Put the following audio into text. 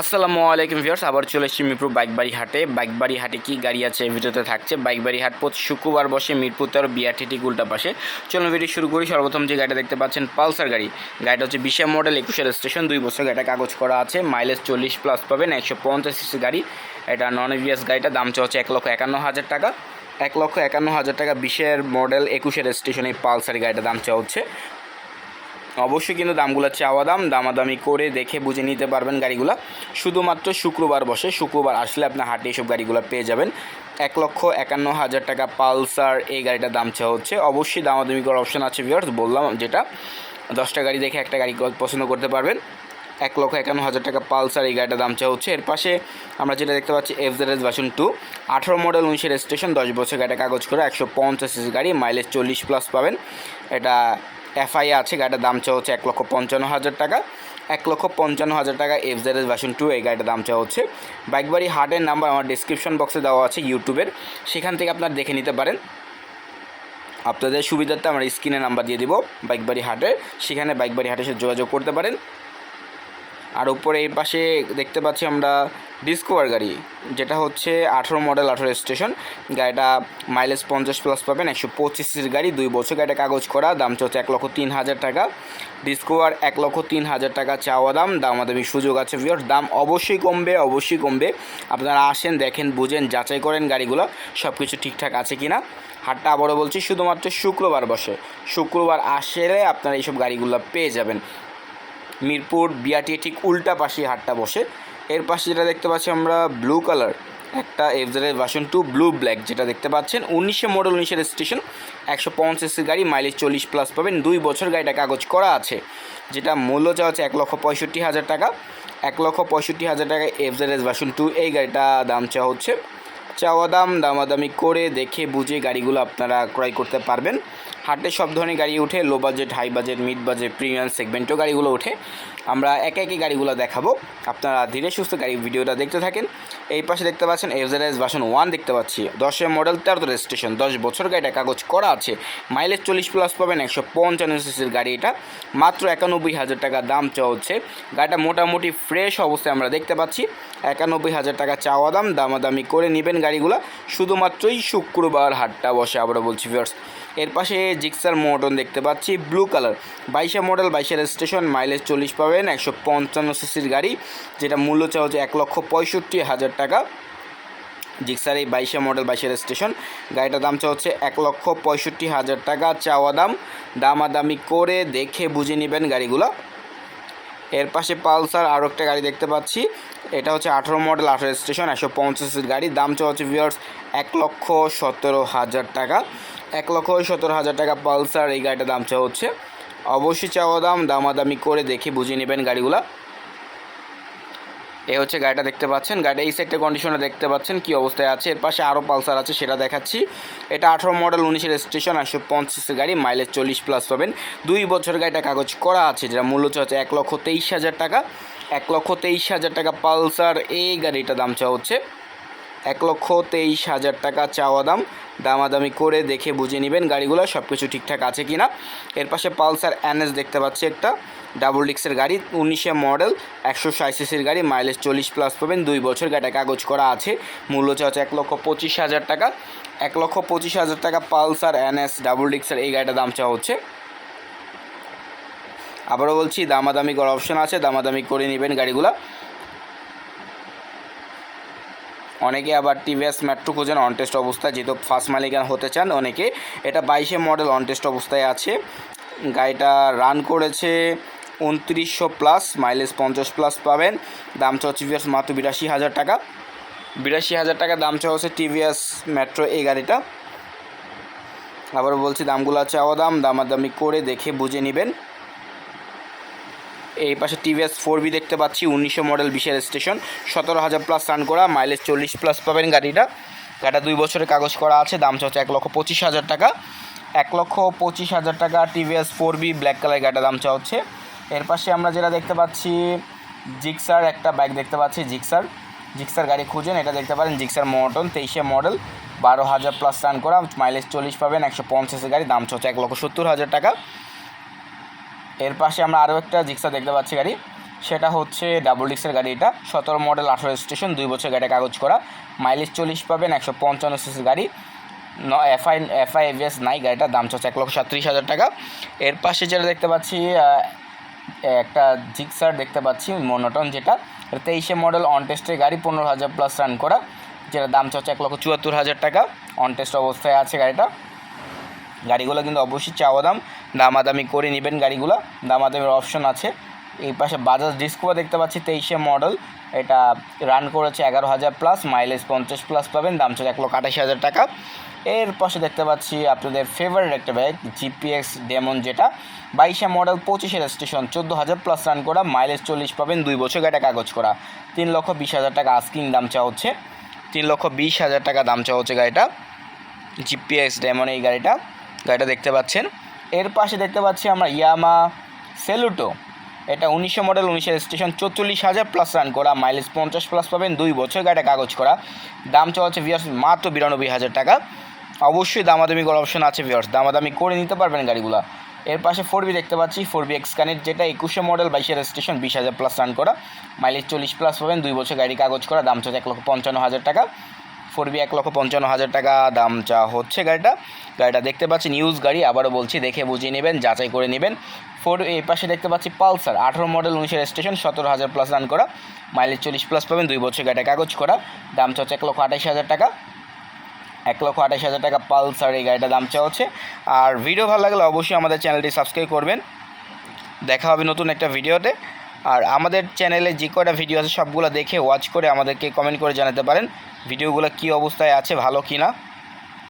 আসসালামু আলাইকুম ভিউয়ার্স, আবার চলে এসেছি মিরপুর বাইকবাড়ি হাটে বাইকবাড়ি হাটে কি গাড়ি আছে ভিডিওতে থাকছে। বাইকবাড়ি হাট প্রতি শুক্রবার বসে মিরপুর তেরো বিআরটি ঠিক উল্টা পাশে। চলুন ভিডিও শুরু করি। সর্বপ্রথম যে গাড়িটা দেখতে পাচ্ছেন, পালসার গাড়ি। গাড়িটা হচ্ছে বিশে মডেল একুশের স্টেশন দুই বছর গাড়িটা কাগজ করা আছে। মাইলেজ চল্লিশ প্লাস পাবেন, একশো পঞ্চাশ সিসি গাড়ি। এটা নন এভিএস গাড়িটা, দাম হচ্ছে এক লক্ষ একান্ন হাজার টাকা। এক লক্ষ একান্ন হাজার টাকা বিশের মডেল একুশের স্টেশনে পালসার গাড়িটা দাম হচ্ছে অবশ্যই কিন্তু দামগুলো চাওয়া দাম দামাদামি করে দেখে বুঝে নিতে পারবেন গাড়িগুলো। শুধুমাত্র শুক্রবার বসে, শুক্রবার আসলে আপনার হাটে এইসব গাড়িগুলো পেয়ে যাবেন। এক লক্ষ একান্ন হাজার টাকা পালসার, এই গাড়িটার দাম চাওয়া হচ্ছে। অবশ্যই দামাদামি করার অপশন আছে ভিওর্স বললাম যেটা। দশটা গাড়ি দেখে একটা গাড়ি পছন্দ করতে পারবেন। এক লক্ষ একান্ন হাজার টাকা পালসার, এই গাড়িটার দাম চাওয়া হচ্ছে। এর পাশে আমরা যেটা দেখতে পাচ্ছি F Z S version two আঠারো মডেল উনিশের স্টেশন দশ বছর গাড়িটা কাগজ করে, একশো পঞ্চাশ গাড়ি মাইলেজ চল্লিশ প্লাস পাবেন। এটা এফআই আছে, গাড়িটার দাম চাওয়া হচ্ছে এক লক্ষ পঞ্চান্ন হাজার টাকা। এক লক্ষ পঞ্চান্ন হাজার টাকা F Z S version two এই গাড়িটার দাম চাওয়া হচ্ছে বাইকবাড়ি হার্টের নাম্বার আমার ডিসক্রিপশন বক্সে দেওয়া আছে ইউটিউবের সেখান থেকে আপনারা দেখে নিতে পারেন। আপনাদের সুবিধার্থে আমরা স্ক্রিনে নাম্বার দিয়ে দিব বাইকবাড়ি হাটের সেখানে বাইকবাড়ি হাটের সাথে যোগাযোগ করতে পারেন। আর উপরে এই পাশে দেখতে পাচ্ছি আমরা ডিসকোভার গাড়ি, যেটা হচ্ছে আঠেরো মডেল আঠেরো স্টেশন গাড়িটা মাইলেজ পঞ্চাশ প্লাস পাবেন, একশো পঁচিশের গাড়ি, দুই বছর গাড়িটা কাগজ করা, দাম হচ্ছে এক লক্ষ তিন হাজার টাকা। ডিসকভার এক লক্ষ তিন হাজার টাকা চাওয়া দাম দাম দামাদামি সুযোগ আছে ভিওর দাম অবশ্যই কমবে অবশ্যই কমবে। আপনারা আসেন, দেখেন, বুঝেন, যাচাই করেন গাড়িগুলো সব কিছু ঠিকঠাক আছে কি না হাটটা আবারও বলছি, শুধুমাত্র শুক্রবার বসে। শুক্রবার আসলে আপনারা এইসব গাড়িগুলো পেয়ে যাবেন। মিরপুর, বিআরটি ঠিক উল্টা পাশে হাটটা বসে। এর পাশে যেটা দেখতে পাচ্ছি আমরা ব্লু কালার একটা এফজেডের ভার্সন টু ব্লু ব্ল্যাক যেটা দেখতে পাচ্ছেন। উনিশে মডেল উনিশের স্টেশন একশো পঞ্চাশের গাড়ি মাইলেজ চল্লিশ প্লাস পাবেন। দুই বছর গাড়িটা কাগজ করা আছে, যেটা মূল্য চাওয়া হচ্ছে এক লক্ষ পঁয়ষট্টি হাজার টাকা। এক লক্ষ পঁয়ষট্টি হাজার টাকা এফজেডএস ভার্সন টু এই গাড়িটা দাম চাওয়া হচ্ছে। চাওয়া দাম, দামাদামি করে দেখে বুঝে গাড়িগুলো আপনারা ক্রয় করতে পারবেন। হাটে সব ধরনের গাড়ি উঠে low budget high budget mid budget premium সেগমেন্টও গাড়িগুলো ওঠে আমরা একে একে গাড়িগুলো দেখাবো। আপনারা ধীরে সুস্থ গাড়ি ভিডিওটা দেখতে থাকেন। এই পাশে দেখতে পাচ্ছেন এফজেডএস ভার্সন ওয়ান দেখতে পাচ্ছি। দশের মডেল তেরো রেজিস্ট্রেশন দশ বছর গাড়িটা কাগজ করা আছে। মাইলেজ চল্লিশ প্লাস পাবেন, একশো পঞ্চান্ন সিসির গাড়ি এটা। মাত্র একানব্বই হাজার টাকা দাম চাওয়া হচ্ছে। গাড়িটা মোটামুটি ফ্রেশ অবস্থায় আমরা দেখতে পাচ্ছি। একানব্বই হাজার টাকা চাওয়া দাম, দামাদামি করে নেবেন গাড়িগুলো। শুধুমাত্রই শুক্রবার হাটটা বসে, আবারও বলছি ভিউয়ার্স এর পাশে জিক্সার মডন দেখতে পাচ্ছি, ব্লু কালার। বাইশে মডেল, বাইশের স্টেশন মাইলেজ চল্লিশ পাবেন, একশো পঞ্চান্ন সিসির গাড়ি, যেটা মূল্য চাওয়া হচ্ছে এক লক্ষ পঁয়ষট্টি হাজার টাকা। জিক্সার এই বাইশে মডেল, বাইশের স্টেশন গাড়িটার দাম চাওয়া হচ্ছে এক লক্ষ পঁয়ষট্টি হাজার টাকা, চাওয়া দাম, দামাদামি করে দেখে বুঝে নেবেন গাড়িগুলো। এর পাশে পালসার আরও একটা গাড়ি দেখতে পাচ্ছি, এটা হচ্ছে আঠেরো মডেল, আঠেরো স্টেশন একশো পঞ্চাশের গাড়ি, দাম চাওয়া হচ্ছে ভিওর্স এক লক্ষ সতেরো হাজার টাকা। এক লক্ষ সতেরো হাজার টাকা পালসার, এই গাড়িটার দাম চাওয়া হচ্ছে। অবশ্যই চাওয়া দাম, দামাদামি করে দেখে বুঝে নেবেন গাড়িগুলো। এ হচ্ছে গাড়িটা দেখতে পাচ্ছেন। গাড়িটা এই সাইডটা কন্ডিশনে দেখতে পাচ্ছেন, কি অবস্থায় আছে। এর পাশে আরও পালসার আছে, সেটা দেখাচ্ছি। এটা আঠারো মডেল উনিশের স্টেশন একশো পঞ্চাশের গাড়ি মাইলেজ চল্লিশ প্লাস পাবেন। দুই বছর গাড়িটা কাগজ করা আছে, যেটা মূল্য হচ্ছে এক লক্ষ তেইশ হাজার টাকা। এক লক্ষ তেইশ হাজার টাকা পালসার, এই গাড়িটা দাম চাওয়া হচ্ছে। এক লক্ষ তেইশ হাজার টাকা চাওয়া দাম। দামাদামি করে দেখে বুঝে নেবেন গাড়িগুলো সব কিছু ঠিকঠাক আছে কি না এর পাশে পালসার এনএস দেখতে পাচ্ছি একটা। ডাবল ডিক্সের গাড়ি, উনিশে মডেল, একশো সিসির গাড়ি, মাইলেজ চল্লিশ প্লাস পাবেন। দুই বছর গাড়িটা কাগজ করা আছে। মূল্য হচ্ছে এক লক্ষ পঁচিশ হাজার টাকা। এক লক্ষ পঁচিশ হাজার টাকা পালসার এনএস ডাবল ডিক্সের এই গাড়িটা দাম চাওয়া হচ্ছে। আবারও বলছি, দামাদামি করার অপশন আছে। দামাদামি করে নেবেন গাড়িগুলো। অনেকে আবার টিভিএস মেট্রো খুঁজেন অন টেস্ট অবস্থায় যেহেতু ফার্স্ট মালিকান হতে চান, অনেকে এটা বাইশে মডেল অন টেস্ট অবস্থায় আছে। গাড়িটা রান করেছে উনত্রিশশো প্লাস মাইলেজ পঞ্চাশ প্লাস পাবেন। দাম চাচ্ছে টিভিএস মাত্র বিরাশি হাজার টাকা। বিরাশি হাজার টাকা দাম চাওয়া হচ্ছে টিভিএস মেট্রো এই গাড়িটা। আবার বলছি, দামগুলো চাওয়া দাম, দামাদামি করে দেখে বুঝে নেবেন। এই পাশে টিভিএস ফোর বি দেখতে পাচ্ছি, উনিশশো মডেল বিশের স্টেশন, সতেরো হাজার প্লাস রান করা মাইলেজ চল্লিশ প্লাস পাবেন গাড়িটা। গাড়িটা দুই বছরের কাগজ করা আছে, দাম হচ্ছে এক লক্ষ পঁচিশ হাজার টাকা। এক লক্ষ পঁচিশ হাজার টাকা TVS four B black colour গাড়িটার দাম চাওয়া হচ্ছে এর পাশে আমরা যেটা দেখতে পাচ্ছি, জিক্সার একটা বাইক দেখতে পাচ্ছি, জিক্সার। জিক্সার গাড়ি খুঁজেন, এটা দেখতে পারেন, জিক্সার মটন তেইশে মডেল, বারো হাজার প্লাস রান করা মাইলেজ চল্লিশ পাবেন, একশো পঞ্চাশের গাড়ি, দাম হচ্ছে এক লক্ষ সত্তর হাজার টাকা। এর পাশে আমরা আরও একটা জিক্সা দেখতে পাচ্ছি গাড়ি। সেটা হচ্ছে ডাবল ডিক্সের গাড়ি এটা। সতেরো মডেল আঠারো স্টেশন দুই বছর গাড়িটা কাগজ করা। মাইলেজ চল্লিশ পাবেন, একশো পঞ্চান্ন সিসির গাড়ি। ন এফআই এফআই এভিএস নাই, গাড়িটার দাম চলছে এক লক্ষ সাতত্রিশ হাজার টাকা। এর পাশে যেটা দেখতে পাচ্ছি একটা জিক্সার দেখতে পাচ্ছি, মনোটন যেটা। তেইশে মডেল অন টেস্টের গাড়ি, পনেরো হাজার প্লাস রান করা। যেটা দাম চলছে এক লক্ষ চুয়াত্তর হাজার টাকা। অন টেস্ট অবস্থায় আছে গাড়িটা। গাড়িগুলো কিন্তু অবশ্যই চাওয়া দাম, দামাদামি করে নেবেন গাড়িগুলো, দামাদামির অপশন আছে। এই পাশে বাজাজ ডিসকোভা দেখতে পাচ্ছি, তেইশে মডেল এটা রান করেছে এগারো হাজার প্লাস মাইলেজ পঞ্চাশ প্লাস পাবেন, দাম চলে এক লক্ষ আঠাশি হাজার টাকা। এর পাশে দেখতে পাচ্ছি আপনাদের ফেভারিট একটা বাইক জিপিএক্স ডেমন যেটা। বাইশে মডেল পঁচিশের স্টেশন চোদ্দ হাজার প্লাস রান করা মাইলেজ চল্লিশ পাবেন, দুই বছর গাড়িটা কাগজ করা। তিন লক্ষ বিশ হাজার টাকা আস্কিং দাম চাওয়া হচ্ছে। তিন লক্ষ বিশ হাজার টাকা দাম চাওয়া হচ্ছে গাড়িটা। জিপিএক্স ডেমন এই গাড়িটা। গাড়িটা দেখতে পাচ্ছেন। এর পাশে দেখতে পাচ্ছি আমরা ইয়ামা সেলুটো। এটা উনিশশো মডেল উনিশের স্টেশন, চৌচল্লিশ হাজার প্লাস রান করা মাইলেজ পঞ্চাশ প্লাস পাবেন, দুই বছর গাড়িটা কাগজ করা। দাম চাওয়া হচ্ছে ভিয়ার্স মাত্র বিরানব্বই হাজার টাকা। অবশ্যই দামাদামি করার অপশন আছে ভিয়ার্স দামাদামি করে নিতে পারবেন গাড়িগুলো। এর পাশে ফোর বি দেখতে পাচ্ছি ফোর বি এক্স কানেক্ট যেটা একুশে মডেল বাইশের স্টেশন বিশ হাজার প্লাস রান করা। মাইলেজ চল্লিশ প্লাস পাবেন, দুই বছর গাড়ি কাগজ করা, দাম চাচ্ছে এক লক্ষ পঞ্চান্ন হাজার টাকা। ফোর বি এক লক্ষ পঞ্চান্ন হাজার টাকা দাম চা হচ্ছে গাড়িটা। গাড়িটা দেখতে পাচ্ছি নিউজ গাড়ি, আবারও বলছি, দেখে বুঝিয়ে নেবেন, যাচাই করে নেবেন। ফোর, এই পাশে দেখতে পাচ্ছি পালসার, আঠেরো মডেল উনিশের স্টেশন সতেরো হাজার প্লাস রান করা। মাইলেজ চল্লিশ প্লাস পাবেন, দুই বছর গাড়িটা কাগজ করা। দাম চা হচ্ছে এক লক্ষ আঠাশ হাজার টাকা। এক লক্ষ আঠাশ হাজার টাকা পালসার এই গাড়িটার দাম চা হচ্ছে। আর ভিডিও ভালো লাগলে অবশ্যই আমাদের চ্যানেলটি সাবস্ক্রাইব করবেন। দেখা হবে নতুন একটা ভিডিওতে আর আমাদের চ্যানেলে যে কয়টা ভিডিও আছে সবগুলো দেখে ওয়াচ করে আমাদেরকে কমেন্ট করে জানাতে পারেন। ভিডিওগুলো কি অবস্থায় আছে, ভালো কি না